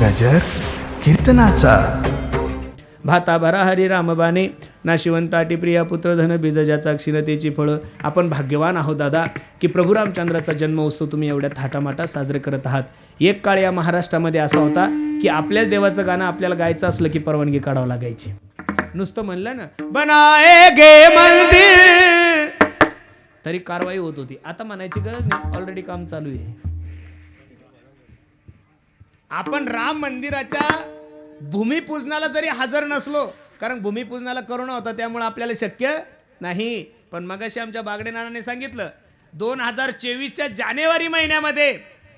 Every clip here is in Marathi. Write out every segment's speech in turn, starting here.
गजर कीर्तनाचा. भाता भरा हरी रामबाने नाशिवंताटी प्रिया पुत्र धन बीजजाचा क्षीणतेची फळं. आपण भाग्यवान आहोत दादा की प्रभू रामचंद्राचा जन्म उत्सव तुम्ही एवढ्या थाटामाटा साजरे करत आहात. एक काळ या महाराष्ट्रामध्ये असा होता की आपल्याच देवाचं गाणं आपल्याला गायचं असलं की परवानगी काढावं लागायची. नुसतं म्हणलं ना बनाए गे मंदिर. तरी कारवाई होत होती. आता म्हणायची गरज नाही ऑलरेडी काम चालू आहे. आपण राम मंदिराच्या भूमिपूजनाला जरी हजर नसलो कारण भूमिपूजनाला करोना होता त्यामुळे आपल्याला शक्य नाही. पण मगाशी आमच्या बागडे नानाने सांगितलं दोन हजार चोवीसच्या जानेवारी महिन्यामध्ये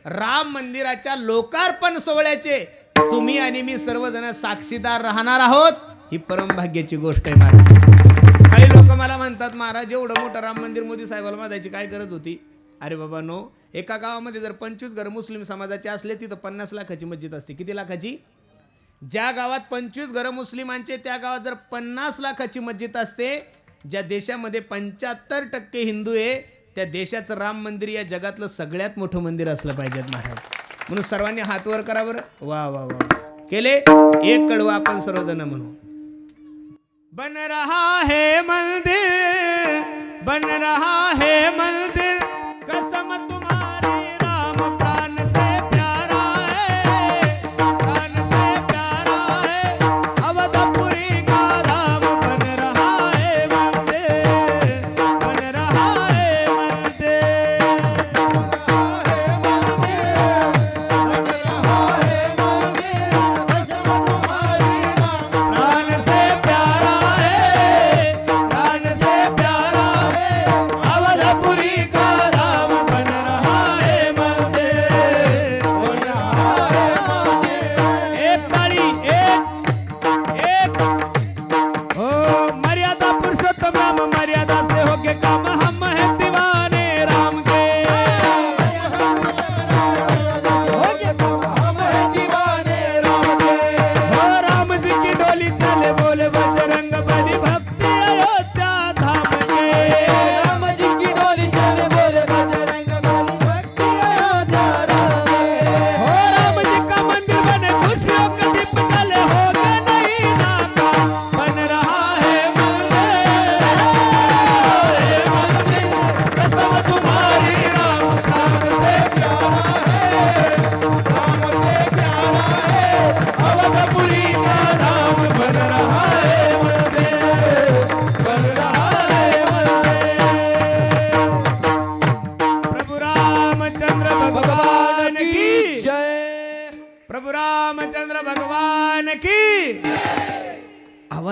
राम मंदिराच्या लोकार्पण सोहळ्याचे तुम्ही आणि मी सर्वजण साक्षीदार राहणार आहोत. ही परमभाग्याची गोष्ट आहे महाराज. काही लोक मला म्हणतात महाराज एवढं मोठं राम मंदिर मोदी साहेबाला माधायची काय गरज होती? अरे बाबा नो एका गावामध्ये जर पंचवीस घर मुस्लिम समाजाचे असले तिथं पन्नास लाखाची मस्जिद असते. किती लाखाची? ज्या गावात पंचवीस घरं मुस्लिमांचे त्या गावात जर पन्नास लाखाची मस्जिद असते ज्या देशामध्ये पंच्याहत्तर टक्के हिंदू आहे त्या देशाचं राम मंदिर या जगातलं सगळ्यात मोठं मंदिर असलं पाहिजेत महाराज. म्हणून सर्वांनी हात वर करा बरं. वा वा वा. केले? एक कडवं आपण सर्वजण म्हणू. बन रहा है मंदिर बन रहा है मंदिर.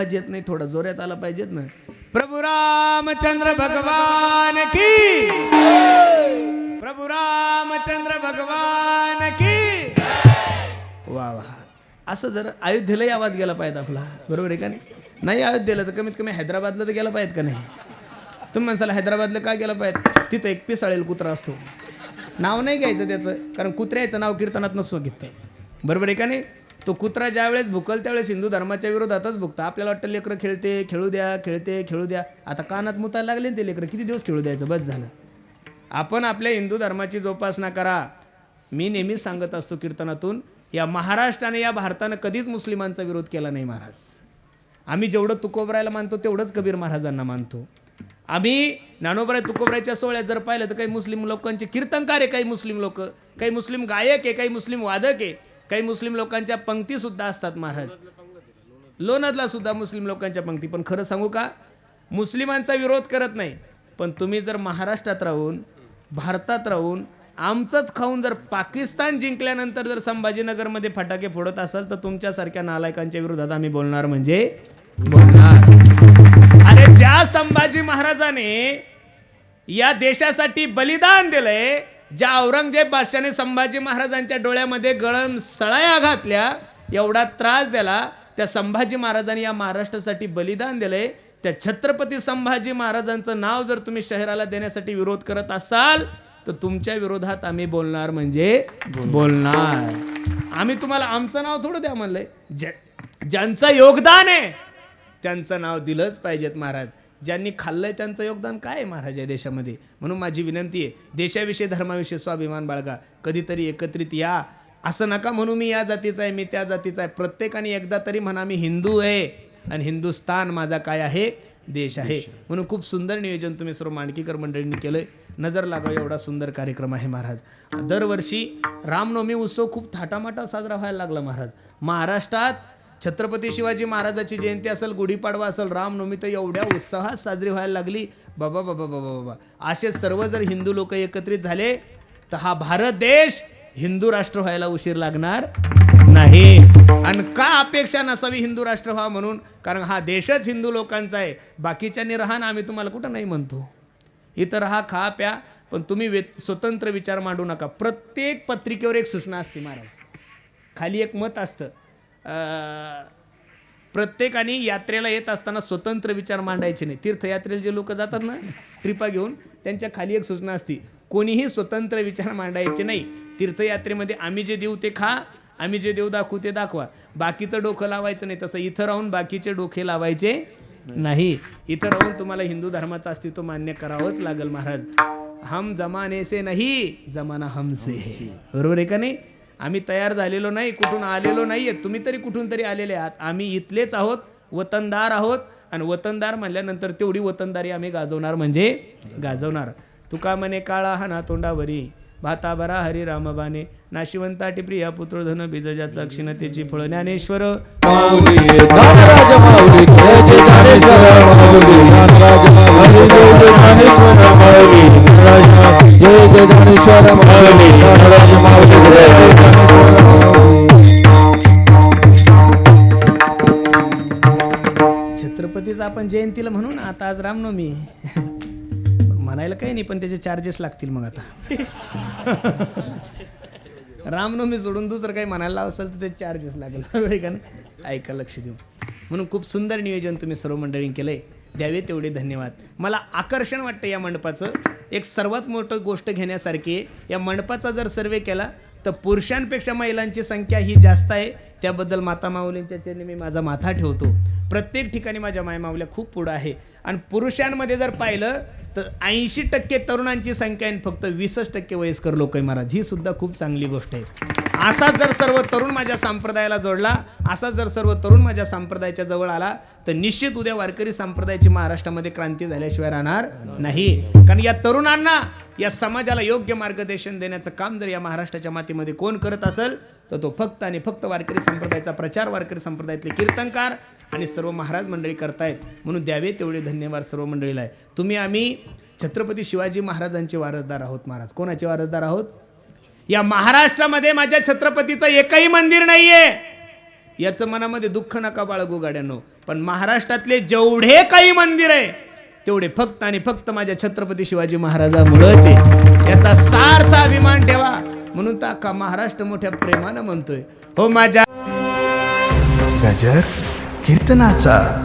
आवाज येत नाही थोडा जोरात आला पाहिजेत ना. प्रभु रामचंद्र भगवान की. प्रभु रामचंद्र भगवान की. वा वा. असं जर अयोध्येलाही आवाज गेला पाहिजे आपला. बरोबर आहे का नाही? नाही अयोध्येला तर कमीत कमी हैदराबादला तर गेला पाहिजे का नाही? तुम्ही म्हणसाल हैदराबादला का गेला पाहिजे तिथं एक पिसाळेल कुत्रा असतो. नाव नाही घ्यायचं त्याचं कारण कुत्र्याचं नाव कीर्तनात नसतो घेतं. बरोबर आहे का नाही? तो कुत्रा ज्यावेळेस भुकल त्यावेळेस हिंदू धर्माच्या विरोधातच भुकतं. आपल्याला वाटतं लेकरं खेळते खेळू द्या खेळते खेळू द्या. आता कानात मुतायला लागले ते लेकरं किती दिवस खेळू द्यायचं? बस झालं. आपण आपल्या हिंदू धर्माची जोपासना करा. मी नेहमीच सांगत असतो कीर्तनातून या महाराष्ट्राने या भारतानं कधीच मुस्लिमांचा विरोध केला नाही महाराज. आम्ही जेवढं तुकोबरायला मानतो तेवढंच कबीर महाराजांना मानतो. आम्ही नानोबराय तुकोबरायच्या सोहळ्यात जर पाहिलं तर काही मुस्लिम लोकांचे कीर्तनकार आहे काही मुस्लिम लोक काही मुस्लिम गायक आहे काही मुस्लिम वादक आहे. काही मुस्लिम लोकांच्या पंक्ती सुद्धा असतात महाराज. लोणदला सुद्धा मुस्लिम लोकांच्या पंक्ती. पण खरं सांगू का? मुस्लिमांचा विरोध करत नाही. पण तुम्ही जर महाराष्ट्रात राहून भारतात राहून आमचंच खाऊन जर पाकिस्तान जिंकल्यानंतर जर संभाजीनगरमध्ये फटाके फोडत असाल तर तुमच्यासारख्या नालायकांच्या विरोधात आम्ही बोलणार म्हणजे बोलणार. अरे ज्या संभाजी महाराजाने या देशासाठी बलिदान दिलंय ज्या औरंगजेब बादशाने संभाजी महाराजांच्या डोळ्यामध्ये गळम सळाया घातल्या एवढा त्रास दिला त्या संभाजी महाराजांनी या महाराष्ट्रासाठी बलिदान दिलंय. त्या छत्रपती संभाजी महाराजांचं नाव जर तुम्ही शहराला देण्यासाठी विरोध करत असाल तर तुमच्या विरोधात आम्ही बोलणार म्हणजे बोलणार. आम्ही तुम्हाला आमचं नाव थोडं द्या म्हणलंय. ज्यांचं योगदान आहे त्यांचं नाव दिलंच पाहिजेत महाराज. ज्यांनी खाल्लंय त्यांचं योगदान काय आहे महाराज या देशामध्ये? म्हणून माझी विनंती आहे देशाविषयी धर्माविषयी स्वाभिमान बाळगा कधीतरी एकत्रित या. असं नका म्हणू मी या जातीचा आहे मी त्या जातीचा आहे. प्रत्येकाने एकदा तरी म्हणा मी हिंदू आहे. आणि हिंदुस्तान माझा काय आहे? देश आहे. म्हणून खूप सुंदर नियोजन तुम्ही सर्व मांडकीकर मंडळींनी केलंय. नजर लागावं एवढा सुंदर कार्यक्रम आहे महाराज. दरवर्षी रामनवमी उत्सव खूप थाटामाटा साजरा व्हायला लागला महाराज. महाराष्ट्रात छत्रपती शिवाजी महाराजाची जयंती असेल गुढीपाडवा असेल रामनवमी तर एवढ्या उत्साहात साजरी व्हायला लागली. बाबा बाबा बाबा बाबा. असे सर्व जर हिंदू लोक एकत्रित झाले तर हा भारत देश हिंदू राष्ट्र व्हायला उशीर लागणार नाही. आणि का अपेक्षा नसावी हिंदू राष्ट्र व्हा म्हणून? कारण हा देशच हिंदू लोकांचा आहे. बाकीच्यांनी राहा ना आम्ही तुम्हाला कुठं नाही म्हणतो. इथं राहा खा प्या पण तुम्ही वे स्वतंत्र विचार मांडू नका. प्रत्येक पत्रिकेवर एक सूचना असते महाराज. खाली एक मत असतं. प्रत्येकाने यात्रेला येत असताना स्वतंत्र विचार मांडायचे नाही. तीर्थयात्रेला जे लोक जातात ना ट्रिपा घेऊन त्यांच्या खाली एक सूचना असती कोणीही स्वतंत्र विचार मांडायचे नाही. तीर्थयात्रेमध्ये आम्ही जे देऊ ते खा आम्ही जे देऊ दाखवू ते दाखवा. बाकीचं डोकं लावायचं नाही तसं इथं राहून बाकीचे डोके लावायचे नाही. इथं राहून तुम्हाला हिंदू धर्माचं अस्तित्व मान्य करावंच लागेल महाराज. हम जमाने से नाही जमाना हमसे. बरोबर आहे का नाही? आम्ही तयार झालेलो नाही कुठून आलेलो नाहीये. तुम्ही तरी कुठून तरी आलेले आहात. आम्ही इथलेच आहोत वतनदार आहोत. आणि वतनदार म्हणल्यानंतर तेवढी वतनदारी आम्ही गाजवणार म्हणजे गाजवणार. तुका म्हणे काळा हा ना तोंडावरी भाता बरा हरी रामबाने नाशिवंता टिप्रिया पुत्र धन बीजजाचा क्षीणतेची फळ ज्ञानेश्वर. जय जय ज्ञानेश्वर माऊली ज्ञानराज माऊली छत्रपतीचं आपण जयंतीला म्हणून आता आज रामनवमी. म्हणायला काही नाही पण त्याचे चार्जेस लागतील मग आता. रामनवमी सोडून दुसरं काही म्हणायला असेल तर ते चार्जेस लागेल. बरोबर का नाही? ऐका लक्ष देऊ. म्हणून खूप सुंदर नियोजन तुम्ही सर्व मंडळींनी केलंय. द्यावे तेवढे धन्यवाद. मला आकर्षण वाटतं या मंडपाचं. एक सर्वात मोठं गोष्ट घेण्यासारखी आहे. या मंडपाचा जर सर्वे केला तर पुरुषांपेक्षा महिलांची संख्या ही जास्त आहे. त्याबद्दल माता माऊलींच्या चरणी मी माझा माथा ठेवतो. प्रत्येक ठिकाणी माझ्या मायमाऊल्या खूप पुढं आहे. आणि पुरुषांमध्ये जर पाहिलं तर ऐंशी टक्के तरुणांची संख्या आहे आणि फक्त वीसच टक्के वयस्कर लोक आहे. महाराज ही सुद्धा खूप चांगली गोष्ट आहे. असाच जर सर्व तरुण माझ्या संप्रदायाला जोडला असाच जर सर्व तरुण माझ्या संप्रदायाच्या जवळ आला तर निश्चित उद्या वारकरी संप्रदायाची महाराष्ट्रामध्ये क्रांती झाल्याशिवाय राहणार नाही. कारण या तरुणांना या समाजाला योग्य मार्गदर्शन देण्याचं काम जर या महाराष्ट्राच्या मातीमध्ये कोण करत असेल तर तो फक्त आणि फक्त वारकरी संप्रदायाचा प्रचार वारकरी संप्रदायातले कीर्तनकार आणि सर्व महाराज मंडळी करतायत. म्हणून द्यावे तेवढे धन्यवाद सर्व मंडळीला. आहे तुम्ही आम्ही छत्रपती शिवाजी महाराजांचे वारसदार आहोत महाराज. कोणाचे वारसदार आहोत? या महाराष्ट्रामध्ये माझ्या छत्रपतीचं एकही मंदिर नाहीये. याचं मनामध्ये दुःख नका बाळगू गाड्यानो. पण महाराष्ट्रातले जेवढे काही मंदिर आहे तेवढे फक्त आणि फक्त माझ्या छत्रपती शिवाजी महाराजामुळंच आहे. याचा सार्थ अभिमान ठेवा. म्हणून तर अख्खा महाराष्ट्र मोठ्या प्रेमानं म्हणतोय. हो माझ्या गजर कीर्तनाचा.